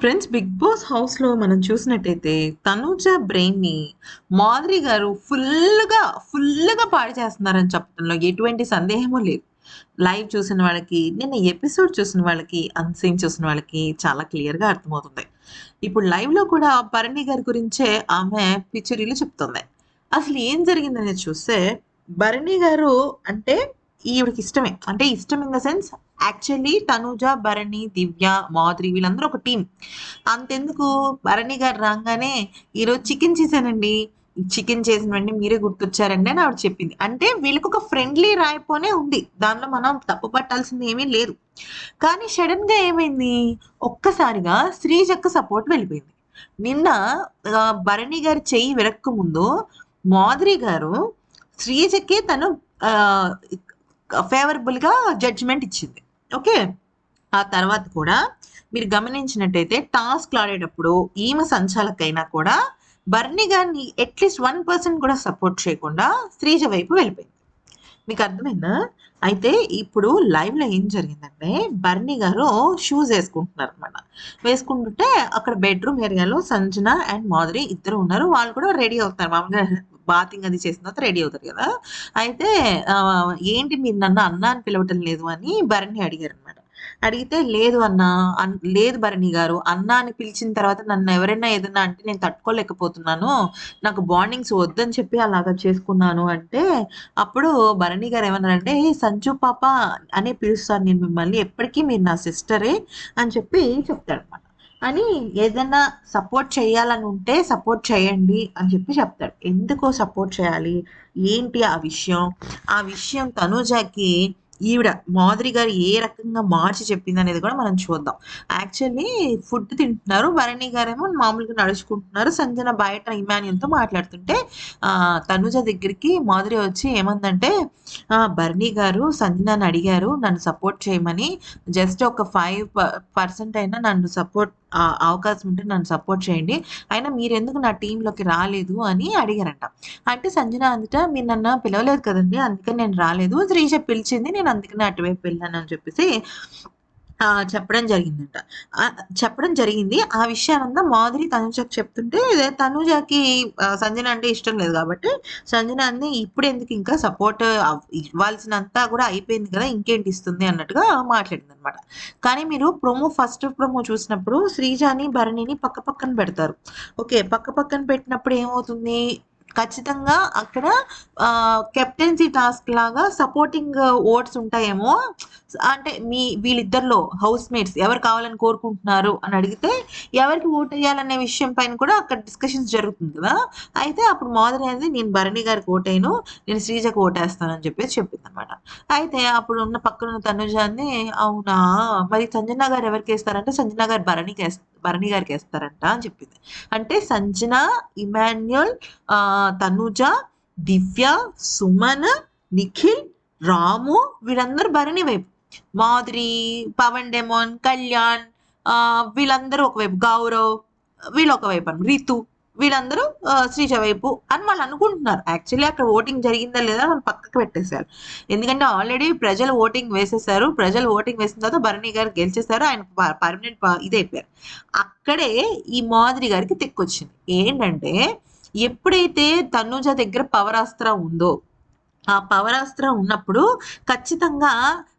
Friends big boss హౌస్లో మనం చూసినట్టయితే తనూజ బ్రెయిన్ని మాధురి గారు ఫుల్గా ఫుల్గా పాడు చేస్తున్నారని చెప్పడంలో ఎటువంటి సందేహము లేదు. లైవ్ చూసిన వాళ్ళకి నిన్న ఎపిసోడ్ చూసిన వాళ్ళకి అన్సీన్ చూసిన వాళ్ళకి చాలా క్లియర్గా అర్థమవుతుంది. ఇప్పుడు లైవ్లో కూడా భరణి గారి గురించే ఆమె పిక్చరీలు చెప్తుంది. అసలు ఏం జరిగిందనేది చూస్తే భరణి గారు అంటే ఈవిడికి ఇష్టమే. అంటే ఇష్టం in the sense actually Tanuja Bharani Divya Madhuri వీళ్ళందరూ ఒక టీం అంతెందుకు? భరణి గారు రాగానే ఈరోజు చికెన్ చేశానండి. చికెన్ చేసిన వెంటనే మీరే గుర్తొచ్చారండి అని ఆవిడ చెప్పింది. అంటే వీళ్ళకి ఒక ఫ్రెండ్లీ రాయిపోనే ఉంది. దానిలో మనం తప్పు పట్టాల్సింది ఏమీ లేదు. కానీ సడన్గా ఏమైంది? ఒక్కసారిగా శ్రీజక్క సపోర్ట్ వెళ్ళిపోయింది. నిన్న భరణి గారి చెయ్యి విరక్క ముందు మాధురి గారు శ్రీజకే తను ఫేవరబుల్గా జడ్జిమెంట్ ఇచ్చింది. ఓకే ఆ తర్వాత కూడా మీరు గమనించినట్టయితే టాస్క్లు ఆడేటప్పుడు ఈమె సంచాలకైనా కూడా బర్నీ గారిని అట్లీస్ట్ వన్ పర్సెంట్ కూడా సపోర్ట్ చేయకుండా శ్రీజ వైపు వెళ్ళిపోయింది. మీకు అర్థమైందా? అయితే ఇప్పుడు లైవ్లో ఏం జరిగిందంటే బర్నీ గారు షూస్ వేసుకుంటున్నారు అనమాట వేసుకుంటుంటే అక్కడ బెడ్రూమ్ ఏరియాలో సంజన అండ్ మాధురి ఇద్దరు ఉన్నారు. వాళ్ళు కూడా రెడీ అవుతారు మామూలుగా బాతింగ్ అది చేసిన తర్వాత రెడీ అవుతారు కదా. అయితే ఏంటి మీరు నన్ను అన్న అని పిలవటం లేదు అని భరణి అడిగారు అనమాట అడిగితే లేదు అన్న లేదు భరణి గారు అన్న అని పిలిచిన తర్వాత నన్ను ఎవరైనా ఏదన్నా అంటే నేను తట్టుకోలేకపోతున్నాను నాకు బాండింగ్స్ వద్దని చెప్పి అలాగా చేసుకున్నాను అంటే అప్పుడు భరణి గారు ఏమన్నారంటే "ఏ, సంజు పాప అనే పిలుస్తాను నేను మిమ్మల్ని ఎప్పటికీ మీరు నా సిస్టరే అని చెప్పి చెప్తాడు అనమాట అని ఏదైనా సపోర్ట్ చేయాలని ఉంటే సపోర్ట్ చేయండి అని చెప్పి చెప్తాడు. ఎందుకో సపోర్ట్ చేయాలి? ఏంటి ఆ విషయం? ఆ విషయం తనుజాకి ఈవిడ మాధురి గారు ఏ రకంగా మార్చి చెప్పింది అనేది కూడా మనం చూద్దాం. యాక్చువల్లీ ఫుడ్ తింటున్నారు భరణి గారేమో మామూలుగా నడుచుకుంటున్నారు. సంజన బయట ఇమాన్యుల్తో మాట్లాడుతుంటే తనుజ దగ్గరికి మాధురి వచ్చి ఏమందంటే భరణి గారు సంజనని అడిగారు నన్ను సపోర్ట్ చేయమని. జస్ట్ ఒక ఫైవ్ పర్సెంట్ అయినా నన్ను సపోర్ట్ అవకాశం ఉంటే నన్ను సపోర్ట్ చేయండి. అయినా మీరు ఎందుకు నా టీంలోకి రాలేదు అని అడిగారంట. అంటే సంజన అందుట మీరు నన్ను పిలవలేదు కదండి అందుకని నేను రాలేదు. శ్రీష పిలిచింది నేను అందుకని అటువైపు వెళ్ళాను అని చెప్పేసి చెప్పడం జరిగిందంట. చెప్పడం జరిగింది. ఆ విషయానంతా మాధురి తనుజకు చెప్తుంటే ఇదే తనుజకి సంజన అంటే ఇష్టం లేదు కాబట్టి సంజన అంది ఇప్పుడు ఎందుకు ఇంకా సపోర్ట్ ఇవ్వాల్సినంతా కూడా అయిపోయింది కదా ఇంకేంటి ఇస్తుంది? అన్నట్టుగా మాట్లాడింది అనమాట కానీ మీరు ప్రోమో ఫస్ట్ ప్రోమో చూసినప్పుడు శ్రీజాని భరణిని పక్క పక్కన పెడతారు. ఓకే పక్క పక్కన పెట్టినప్పుడు ఏమవుతుంది? ఖచ్చితంగా అక్కడ కెప్టెన్సీ టాస్క్ లాగా సపోర్టింగ్ ఓట్స్ uh, ఉంటాయేమో. అంటే మీ వీళ్ళిద్దరిలో హౌస్ మేట్స్ ఎవరు కావాలని కోరుకుంటున్నారు అని అడిగితే ఎవరికి ఓట్ వేయాలనే విషయం పైన కూడా అక్కడ డిస్కషన్స్ జరుగుతుంది కదా. అయితే అప్పుడు మాధురి అనేది నేను భరణి గారికి ఓటైను నేను శ్రీజకు ఓటేస్తానని చెప్పేసి చెప్పింది అనమాట అయితే అప్పుడు ఉన్న పక్కన ఉన్న తనుజాన్ని అవునా? మరి సంజన గారు ఎవరికి వేస్తారంటే సంజన గారు భరణికి వేస్తారు భరణి గారికి వేస్తారంట అని చెప్పింది. అంటే సంజన ఇమాన్యుల్ ఆ, తనుజ దివ్య సుమన్ నిఖిల్ రాము వీళ్ళందరూ భరణి వైపు. మాధురి పవన్ డెమోన్ కళ్యాణ్ ఆ, వీళ్ళందరూ ఒకవైపు. గౌరవ్ వీళ్ళు ఒకవైపు అన్నమాట. రితు. వీళ్ళందరూ శ్రీజ వైపు అని వాళ్ళు అనుకుంటున్నారు. యాక్చువల్లీ అక్కడ ఓటింగ్ జరిగిందా లేదా వాళ్ళు పక్కకు పెట్టేశారు. ఎందుకంటే ఆల్రెడీ ప్రజలు ఓటింగ్ వేసేసారు ప్రజలు ఓటింగ్ వేసిన తర్వాత భరణి గారు గెలిచేశారు. ఆయన పర్మనెంట్ ఇదైపోయారు. అక్కడే ఈ మాదిరి గారికి తెక్కొచ్చింది ఏంటంటే ఎప్పుడైతే తనుజ దగ్గర పవరాస్త్ర ఉందో ఆ పవరాస్త్ర ఉన్నప్పుడు ఖచ్చితంగా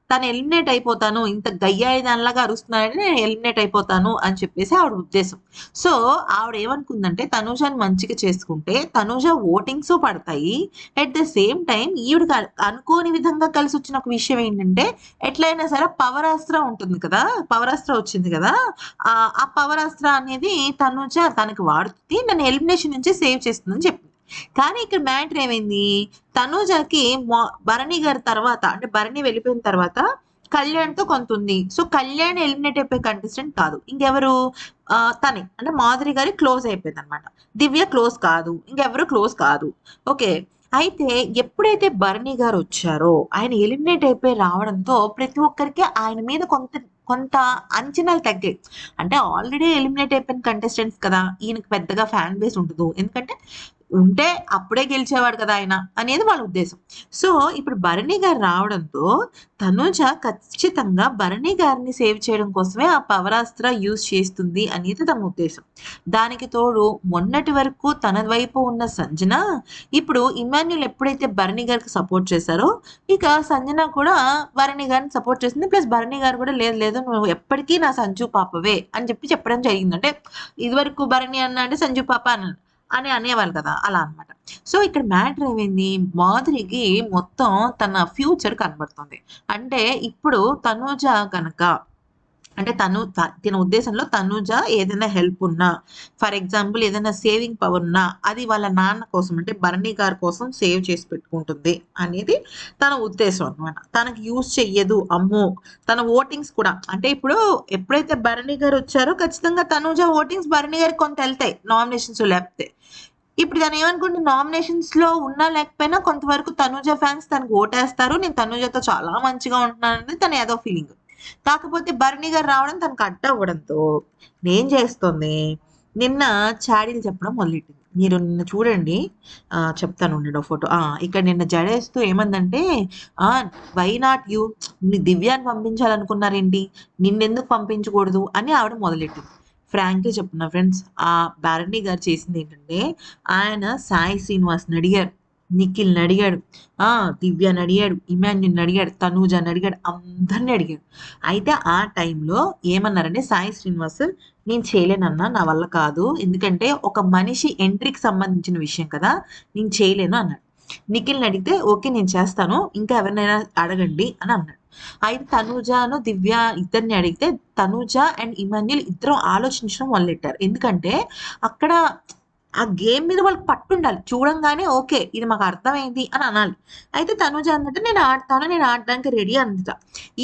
తను ఎలిమినేట్ అయిపోతాను ఇంత గయ్యాయి దానిలాగా అరుస్తున్నాడని నేను ఎలిమినేట్ అయిపోతాను అని చెప్పేసి ఆవిడ ఉద్దేశం. సో ఆవిడ ఏమనుకుందంటే తనూజని మంచిగా చేసుకుంటే తనూజ ఓటింగ్స్ పడతాయి. అట్ ద సేమ్ టైం ఈవిడకి అనుకోని విధంగా కలిసి వచ్చిన ఒక విషయం ఏంటంటే ఎట్లయినా సరే పవరాస్త్ర ఉంటుంది కదా పవరాస్త్ర వచ్చింది కదా ఆ ఆ పవరాస్త్ర అనేది తనూజ తనకి వాడుతుంది నన్ను ఎలిమినేషన్ నుంచి సేవ్ చేస్తుందని చెప్పింది. కానీ ఇక్కడ మ్యాటర్ ఏమైంది? తనూజకి భరణి గారి తర్వాత అంటే భరణి వెళ్ళిపోయిన తర్వాత కళ్యాణ్తో కొంత ఉంది. సో కళ్యాణ్ ఎలిమినేట్ అయిపోయే కంటెస్టెంట్ కాదు. ఇంకెవరు? తనే. అంటే మాధురి గారి క్లోజ్ అయిపోయింది అనమాట దివ్య క్లోజ్ కాదు. ఇంకెవరు క్లోజ్ కాదు. ఓకే. అయితే ఎప్పుడైతే భరణి గారు వచ్చారో ఆయన ఎలిమినేట్ అయిపోయి రావడంతో ప్రతి ఒక్కరికి ఆయన మీద కొంత కొంత అంచనాలు తగ్గాయి. అంటే ఆల్రెడీ ఎలిమినేట్ అయిపోయిన కంటెస్టెంట్స్ కదా. ఈయనకు పెద్దగా ఫ్యాన్ బేస్ ఉండదు. ఎందుకంటే ఉంటే అప్పుడే గెలిచేవాడు కదా ఆయన అనేది వాళ్ళ ఉద్దేశం. సో ఇప్పుడు భరణి గారు రావడంతో తనుజ ఖచ్చితంగా భరణి గారిని సేవ్ చేయడం కోసమే ఆ పవరాస్త్ర యూజ్ చేస్తుంది అనేది తమ ఉద్దేశం. దానికి తోడు మొన్నటి వరకు తన వైపు ఉన్న సంజన ఇప్పుడు ఇమాన్యుల్ ఎప్పుడైతే భరణి గారికి సపోర్ట్ చేశారో ఇక సంజన కూడా భరణి గారిని సపోర్ట్ చేసింది ప్లస్ భరణి గారు కూడా లేదు లేదు నువ్వు ఎప్పటికీ నా సంజు పాపవే అని చెప్పి చెప్పడం జరిగింది అంటే ఇదివరకు భరణి అన్న అంటే సంజు పాప అన్నాడు. అని అనేవాళ్ళు కదా అలా అన్నమాట. సో ఇక్కడ మ్యాటర్ ఏమైంది? మాధురికి మొత్తం తన ఫ్యూచర్ కనబడుతుంది. అంటే ఇప్పుడు తనూజ కనుక అంటే తను తన ఉద్దేశంలో తనుజ ఏదైనా హెల్ప్ ఉన్నా ఫర్ ఎగ్జాంపుల్ ఏదైనా సేవింగ్ పవర్ ఉన్నా అది వాళ్ళ నాన్న కోసం అంటే భరణి గారి కోసం సేవ్ చేసి పెట్టుకుంటుంది అనేది తన ఉద్దేశం అనమాట తనకు యూజ్ చెయ్యదు అమ్మో! తన ఓటింగ్స్ కూడా అంటే ఇప్పుడు ఎప్పుడైతే భరణి గారు వచ్చారో ఖచ్చితంగా తనుజ ఓటింగ్స్ భరణి గారికి కొంత వెళ్తాయి నామినేషన్స్ లేకపోతే. ఇప్పుడు తను ఏమనుకుంటే నామినేషన్స్లో ఉన్నా లేకపోయినా కొంతవరకు తనుజ ఫ్యాన్స్ తనకు ఓటేస్తారు నేను తనుజతో చాలా మంచిగా ఉంటున్నానని తన ఏదో ఫీలింగ్ కాకపోతే భరణి గారు రావడం తనకు అడ్డవ్వడంతో నేను చేస్తుంది? నిన్న చాడీలు చెప్పడం మొదలెట్టింది. మీరు నిన్న చూడండి. ఆ, చెప్తాను ఉండండి ఫోటో. ఇక్కడ నిన్న జడేస్తూ ఏమందంటే ఆ వై నాట్ యూ దివ్యాన్ని పంపించాలనుకున్నారేంటి? నిన్నెందుకు పంపించకూడదు? అని ఆవిడ మొదలెట్టింది. ఫ్రాంక్గా చెప్తున్నా ఫ్రెండ్స్ ఆ భరణి గారు చేసింది ఏంటంటే ఆయన సాయి శ్రీనివాస్ని అడిగారు. నిఖిల్ని అడిగాడు ఆ దివ్యని అడిగాడు ఇమాన్యుని అడిగాడు తనూజని అడిగాడు అందరిని అడిగాడు. అయితే ఆ టైంలో ఏమన్నారంటే సాయి శ్రీనివాస్ నేను చేయలేనన్నా నా వల్ల కాదు. ఎందుకంటే ఒక మనిషి ఎంట్రీకి సంబంధించిన విషయం కదా నేను చేయలేను అన్నాడు. నిఖిల్ని అడిగితే ఓకే నేను చేస్తాను ఇంకా ఎవరినైనా అడగండి అని అన్నాడు. అయితే తనూజను దివ్య ఇద్దరిని అడిగితే తనూజ అండ్ ఇమాన్యుల్ ఇద్దరు ఆలోచించడం మొదలెట్టారు. ఎందుకంటే అక్కడ ఆ గేమ్ మీద వాళ్ళకి పట్టు ఉండాలి చూడంగానే ఓకే ఇది మాకు అర్థమైంది అని అనాలి. అయితే తనుజ అన్నట్టు నేను ఆడతాను నేను ఆడడానికి రెడీ అందుతా.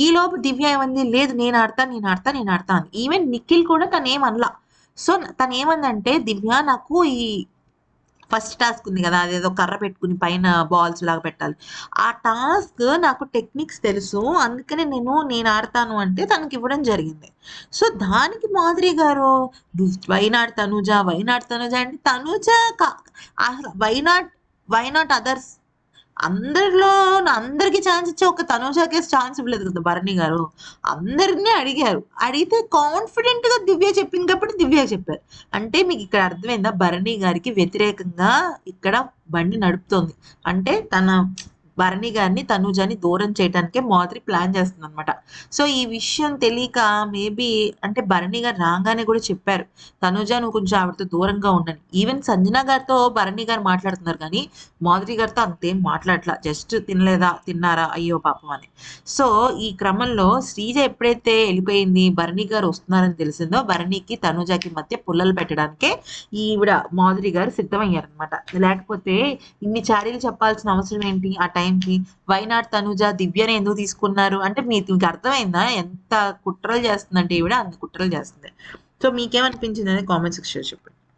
ఈ లోపు దివ్య ఏమంది లేదు నేను ఆడతాను నేను ఆడతా నేను ఆడతాను ఈవెన్ నిఖిల్ కూడా తను ఏమనలా సో తను ఏమందంటే దివ్య నాకు ఈ ఫస్ట్ టాస్క్ ఉంది కదా అదేదో కర్ర పెట్టుకుని పైన బాల్స్ లాగా పెట్టాలి. ఆ టాస్క్ నాకు టెక్నిక్స్ తెలుసు అందుకనే నేను నేను ఆడతాను అంటే తనకి ఇవ్వడం జరిగింది. సో దానికి మాధురి గారు వైనాడ్ తనుజ వైనాడ్ తనుజ అంటే తనుజ కా- అసలు వైనాట్ వైనాట్ అదర్స్ అందరిలో అందరికి ఛాన్స్ ఇచ్చే ఒక తనుజాకే ఛాన్స్ ఇవ్వలేదు కదా భరణి గారు. అందరినీ అడిగారు. అడిగితే కాన్ఫిడెంట్గా దివ్య చెప్పింది కాబట్టి దివ్య చెప్పారు. అంటే మీకు ఇక్కడ అర్థమైందా? భరణి గారికి వ్యతిరేకంగా ఇక్కడ బండి నడుపుతోంది. అంటే తన భరణి గారిని తనుజాని దూరం చేయడానికే మాదిరి ప్లాన్ చేస్తుంది అనమాట సో ఈ విషయం తెలియక మేబీ అంటే భరణి గారు రాగానే కూడా చెప్పారు తనుజ నువ్వు కొంచెం ఆవిడతో దూరంగా ఉండని ఈవెన్ సంజన గారితో భరణి గారు మాట్లాడుతున్నారు కానీ మాధురి గారితో అంతేం మాట్లాడలా జస్ట్ తినలేదా తిన్నారా అయ్యో పాపం అని. సో ఈ క్రమంలో శ్రీజ ఎప్పుడైతే వెళ్ళిపోయింది భరణి గారు వస్తున్నారని తెలిసిందో భరణికి తనుజకి మధ్య పుల్లలు పెట్టడానికే ఈవిడ మాధురి గారు సిద్ధమయ్యారనమాట లేకపోతే ఇన్ని చాడీలు చెప్పాల్సిన అవసరం ఏంటి? ఆ టైం టైంకి వైనాడ్ తనుజ? దివ్యని ఎందుకు తీసుకున్నారు? అంటే మీకు మీకు అర్థమైందా? ఎంత కుట్రలు చేస్తుందంటే ఈవిడ అన్ని కుట్రలు చేస్తుంది. సో మీకేమనిపించింది అనేది కామెంట్ సెక్షన్ చెప్పండి.